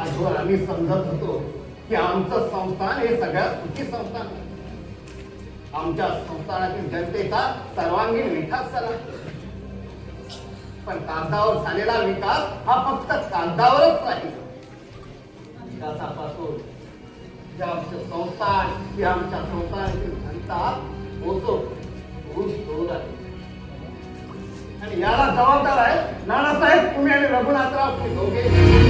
आजवर आम्ही समजत होतो की आमचं संस्थान हे सगळ्यात सुखी संस्थान आमच्या संस्थानातील जनतेचा सर्वांगीण विकास झाला. पण कागदावर झालेला विकास हा फक्त कागदावरच नाही. विकासापासून जे आमचे संस्थान हे आमच्या संस्थानातील जनता होतो ऊस दूर आहे आणि याला जबाबदार आहे. नानासाहेब तुम्ही आणि रघुनाथराव तुम्ही दोघे.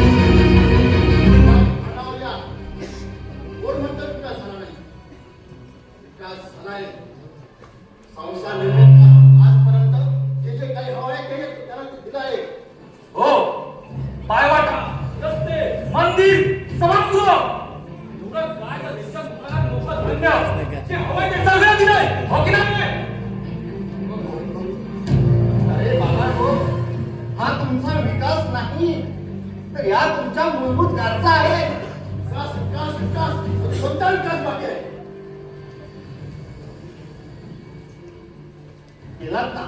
नाही. तर या तुमच्या मूलभूत गरजा आहे विकास विकास विकास कोणता विकास बाकी आहे? केलात ना.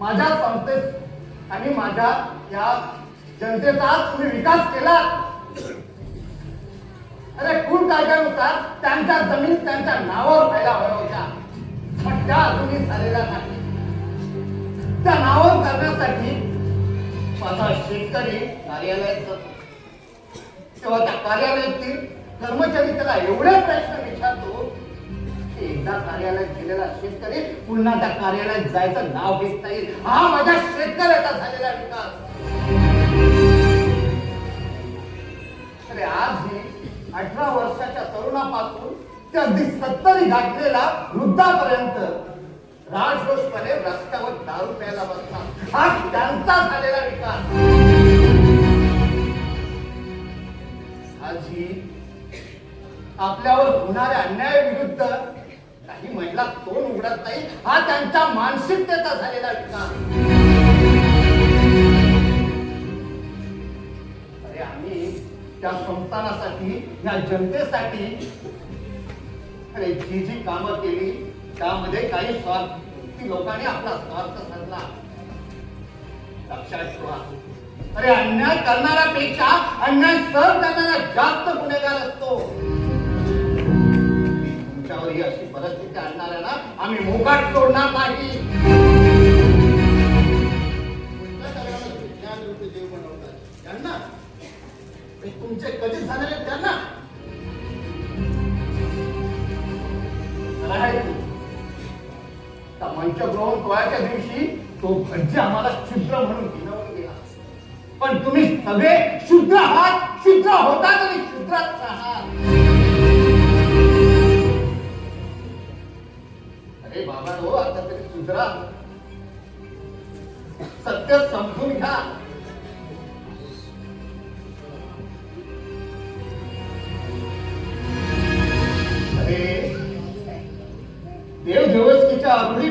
माझ्या संस्थेत आणि माझ्या या जनतेचा तुम्ही विकास केला अरे कुल कायद्यानुसार त्यांच्या जमीन त्यांच्या नावावर व्हायला हव्या होत्या. पण त्या अजूनही झालेल्या नाही. त्या नावावर करण्यासाठी माझा शेतकरी कार्यालयात जातो तेव्हा त्या कार्यालयातील कर्मचारी त्याला एवढे प्रश्न विचारतो की एकदा कार्यालयात गेलेला शेतकरी पुन्हा त्या कार्यालयात जायचं नाव घेत नाही हा माझ्या शेतकऱ्याचा झालेला विकास. अरे आज ही अठरा वर्षाच्या तरुणापासून ते अगदी सत्तरी गाठलेला वृद्धापर्यंत राजरोषपणे रस्त्यावर दारू प्यायला बसला. हा त्यांचा झालेला विकास. आज ही आपल्यावर होणाऱ्या अन्याय विरुद्ध काही महिला तोंड उघडत नाही हा त्यांच्या मानसिकतेचा झालेला विकास. अरे आम्ही त्या संस्थानासाठी या जनतेसाठी अरे जी जी कामं केली त्यामध्ये काही स्वार्थ लोकांनी आपला स्वार्थ साधला लक्षात ठेवा. अरे अन्याय करणाऱ्यापेक्षा अन्याय सहन करणारा जास्त गुन्हेगार असतो. तुमच्यावर ही अशी परिस्थिती आणणाऱ्याला आम्ही मोकाट सोडणार नाही. त्यांना. तुमचे कधी झालेले त्यांना? पंचग्रहण सोहळ्याच्या दिवशी तो भज्य आम्हाला शुद्ध म्हणून गिनवून गेला. पण तुम्ही सगळे शुद्ध आहात शुद्ध होतात आणि शुद्रात राहात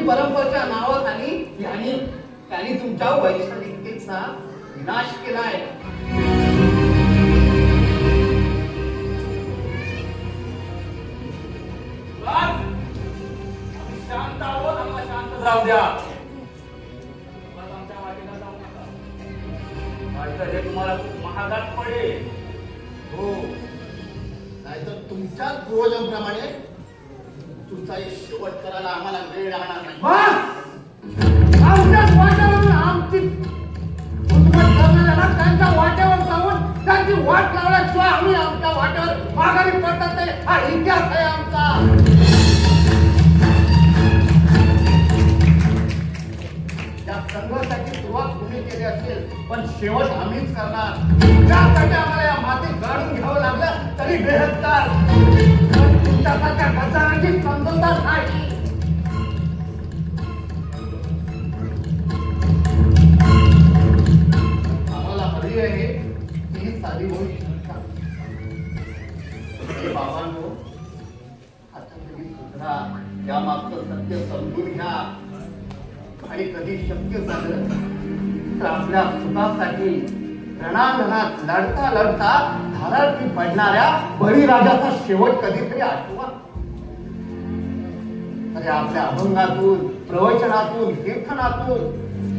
परंपरेच्या नावाखाली यांनी त्यांनी तुमच्या वैचारिकतेचा विनाश केलाय. राज, आम्ही शांत आहोत आम्हाला शांत राहू द्या. उगाच आमच्या वाटेला जाऊ नका. नाहीतर हे तुम्हाला खूप महागात पडेल. हो. नाहीतर तुमच्याच तुमचा शेवट करायला आम्हाला वेळ लागणार नाही. बस! आमच्याच वाट्यावरून आमची घुसमट करणाऱ्याला त्यांच्या वाट्यावर जाऊन त्यांची वाट लावल्याशिवाय आम्ही आमच्या वाट्यावर माघारी पडतात नाही हा इतिहास आहे आमचा. त्या संघर्षाची सुरुवात तुम्ही केली असेल पण शेवट आम्हीच करणार. त्यासाठी आम्हाला या मातीत गाडून घ्यावं लागलं तरी बेहत्तर पण तुमच्यासारख्या गजानाची समजूतदार आम्हाला हवी आहे ही साधी बाबांनो आता तुम्ही सुधरा या मागचं सत्य समजून घ्या. आणि कधी शक्य झालं तर आपल्या सुखासाठी रणांगणात लढता लढता धारार्थी पडणाऱ्या बळीराजाचा शेवट कधीतरी आठवा. अरे आपल्या अभंगातून प्रवचनातून कीर्तनातून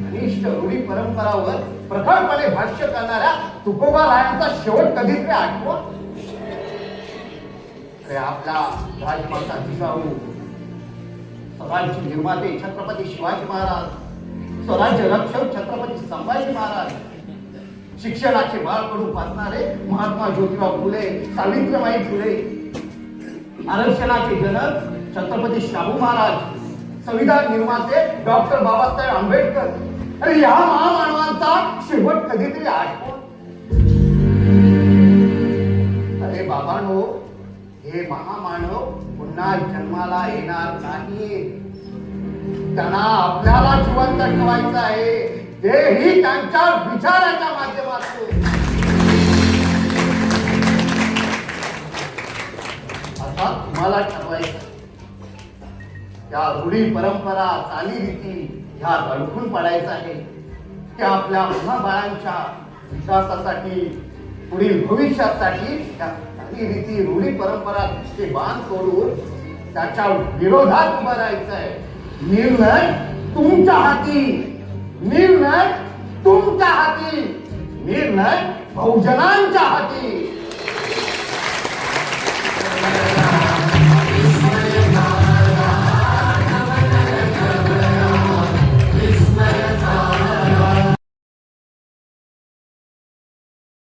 आणि रूढी परंपरावर प्रखरपणे भाष्य करणाऱ्या तुकोबा रायांचा शेवट कधीतरी आठवा. आठवण अरे आपला राजमाता जिजाऊ स्वराज्य निर्माते छत्रपती शिवाजी महाराज स्वराज्य रक्षक छत्रपती संभाजी महाराज शिक्षणाचे बाळ पडून पाचणारे महात्मा ज्योतिबा फुले सावित्रीबाई फुले. आरक्षणाचे जनक छत्रपती शाहू महाराज संविधान निर्माते डॉक्टर बाबासाहेब आंबेडकर. अरे या महामानवांचा शेवट कधीतरी आठवण अरे बाबानो हे महामानव पुन्हा जन्माला येणार नाही त्यांना आपल्याला जिवंत ठेवायचं आहे. तेही त्यांच्या विचाराच्या माध्यमातून. आता तुम्हाला ठरवायचं त्या रूढी परंपरा चालीरीती ह्या दडकून पडायचं आहे. त्या आपल्या महाबाळांच्या विकासासाठी पुढील भविष्यासाठी त्या चालीरीती रूढी परंपरा दृष्टी बांध करून त्याच्या विरोधात उभं राहायचं आहे. निर्णय तुमच्या हाती. निर्णय तुमच्या हाती. निर्णय बहुजनांच्या हाती.